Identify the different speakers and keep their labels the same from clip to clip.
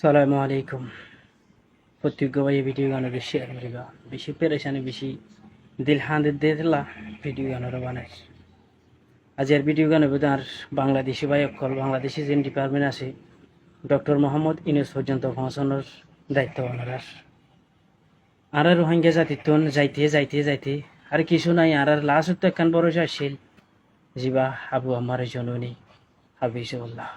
Speaker 1: সালামু আলাইকুম। প্রত্যেক ভাই ভিডিও গান বেশি আর করিবা বেশি পেরেশানি, বেশি দিল হাঁদ দিয়ে দিলা ভিডিও গানের বানাই। আজের ভিডিও গান তার বাংলাদেশি ভাই অকল বাংলাদেশি যে ডিপার্টমেন্ট আছে ডক্টর মোহাম্মদ ইনুস পর্যন্ত পৌঁছানোর দায়িত্ব ওনার। আর আর রোহিঙ্গা জাতিত্বন যাইতে যাইতে যাইতে আর কিছু নাই। আর আর লাস্ট একখান বড় আসছিল জিবা আবু আমার জননী হাবিজুল্লাহ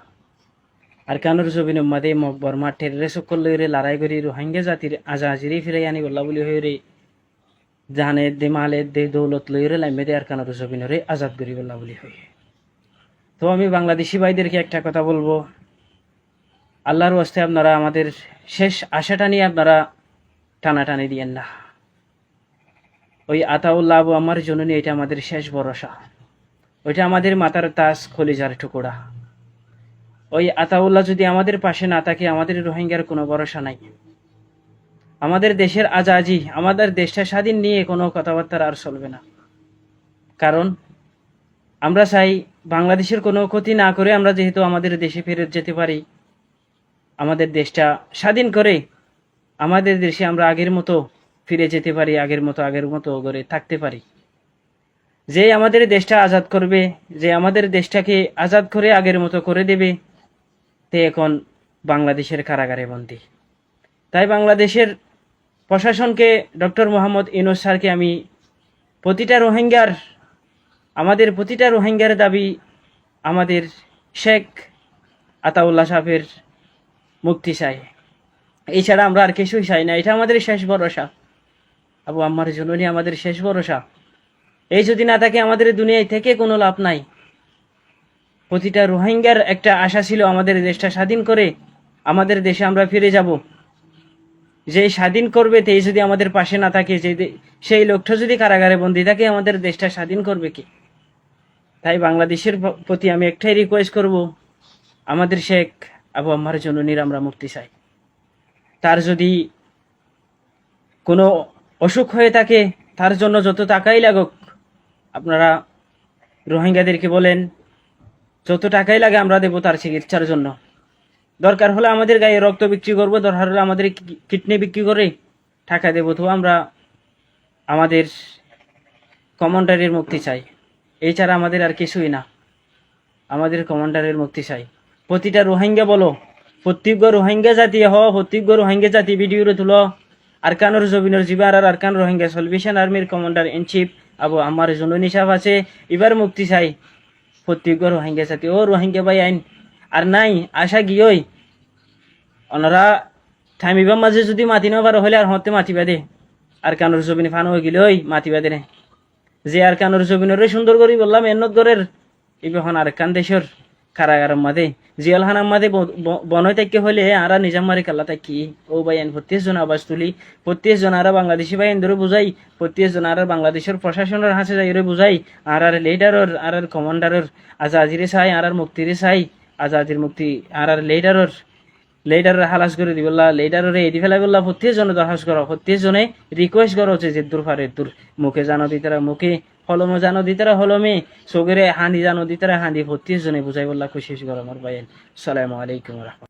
Speaker 1: আর কানুর জবিন মাদে বর্মা টেরে সকল রে লড়াই করি রোহিঙ্গা জাতির আজা আজিরি ফিরে আনি বল্লা বলি হয়ে রে। জানে দে মালে দে দৌলত লই রে লাইমে দে আর কানুর জবিন রে আজাদ করি বল্লা বলি হয়ে তো আমি বাংলাদেশি ভাইদেরকে একটা কথা বলব? আল্লাহর ওয়াস্তে আপনারা আমাদের শেষ আশাটা নিয়ে আপনারা টানাটানি দিয়েন না। ওই আতাউল্লাহ আবু আমার জননী, এটা আমাদের শেষ ভরসা। ওইটা আমাদের মাতার তাস খলিজার টুকুরা। ওই আতাউল্লাহ যদি আমাদের পাশে না থাকে, আমাদের রোহিঙ্গার কোনো ভরসা নাই। আমাদের দেশের আজাজি, আমাদের দেশটা স্বাধীন নিয়ে কোনো কথাবার্তা আর চলবে না। কারণ আমরা চাই বাংলাদেশের কোনো ক্ষতি না করে আমরা যেহেতু আমাদের দেশে ফেরত যেতে পারি, আমাদের দেশটা স্বাধীন করে আমাদের দেশে আমরা আগের মতো ফিরে যেতে পারি, আগের মতো আগের মতো করে থাকতে পারি। যে আমাদের দেশটা আজাদ করবে, যে আমাদের দেশটাকে আজাদ করে আগের মতো করে দেবে তে এখন বাংলাদেশের কারাগারে বন্দী। তাই বাংলাদেশের প্রশাসনকে ডক্টর মোহাম্মদ ইনোস স্যারকে আমি প্রতিটা রোহিঙ্গার, আমাদের প্রতিটা রোহিঙ্গার দাবি আমাদের শেখ আতাউল্লাহ সাহেবের মুক্তি চাই। এছাড়া আমরা আর কিছুই চাই না। এটা আমাদের শেষ ভরসা। আবু আম্মার জননী আমাদের শেষ ভরসা। এই যদি না থাকে আমাদের দুনিয়ায় থেকে কোনো লাভ নাই। প্রতিটা রোহিঙ্গার একটা আশা ছিল আমাদের দেশটা স্বাধীন করে, আমাদের দেশে আমরা ফিরে যাব। যে স্বাধীন করবে তেই যদি আমাদের পাশে না থাকে, যে সেই লোকটা যদি কারাগারে বন্দি থাকে, আমাদের দেশটা স্বাধীন করবে কি? তাই বাংলাদেশের প্রতি আমি একটাই রিকোয়েস্ট করব, আমাদের শেখ আবু আম্মার জননীর আমরা মুক্তি চাই। তার যদি কোনো অসুখ হয়ে থাকে, তার জন্য যত টাকাই লাগুক, আপনারা রোহিঙ্গাদেরকে বলেন যত টাকাই লাগে আমরা দেবো তার চিকিৎসার জন্য। দরকার হলে আমাদের গায়ে রক্ত বিক্রি করব, দরকার হলে আমাদের কিডনি বিক্রি করে টাকা দেবো তো আমরা আমাদের কমান্ডারের মুক্তি চাই। এছাড়া আমাদের আর কিছুই না। আমাদের কমান্ডারের মুক্তি চাই। প্রতিটা রোহিঙ্গা বলো, প্রত্যেক রোহিঙ্গা জাতি হ প্রত্যেক রোহিঙ্গা জাতি ভিডিওরে তুলো। আরকানোর জবিনের জিবার আর আরকান রোহিঙ্গা সলভেশন আর্মির কমান্ডার ইন চিফ আবু আমার জননী সাহেব আছে, এবার মুক্তি চাই। প্রত্যেক রোহিঙ্গা সাথে। ও রোহিঙ্গা ভাই, আইন। আর নাই, আশা গিয়েই ওনারা থামিবার মাঝে যদি মাতি নেবার হলে আর হতে মাতিবা দে। আর কানোর জবিনে ফান হয়ে গেলে ওই মাতিবা দে যে আর কানোর জবিনের সুন্দর করি বললাম এন্নত গরের এখন আর কান দেশের। কারাগারের মাঝে জিয়াল হানার মাঝে বনয় তাকে হলে আরা নিজাম মারি কাল্লা তাকি ও আইন প্রত্যেক জন আবাস তুলি প্রত্যেক জন আরা বাংলাদেশি ভাই ধরে বুঝাই প্রত্যেক জন আর বাংলাদেশের প্রশাসনের হাসে যাই বুঝাই আর আর লিডারর আর আর কমান্ডারর আজাদিরে চাই আর আর মুক্তিরে চাই আজাদির মুক্তি আর আর লিডারর লেডারের হালাস করে দিবল্লা লেডারের এদি ফেলাই বললা প্রত্যেক জনে দরখাস্ত করো প্রত্যেক জনে রিকোয়েস্ট করো যে দূর ফারে দূর মুখে জানো দিতারা মুখে হলমে জানো দিতারা হলমে, সগরে হাঁদি জানো দিতারা হাঁদি। ভর্তি জনে বুঝাই বললা খুশি গরমর বাইন সালামু আলাইকুম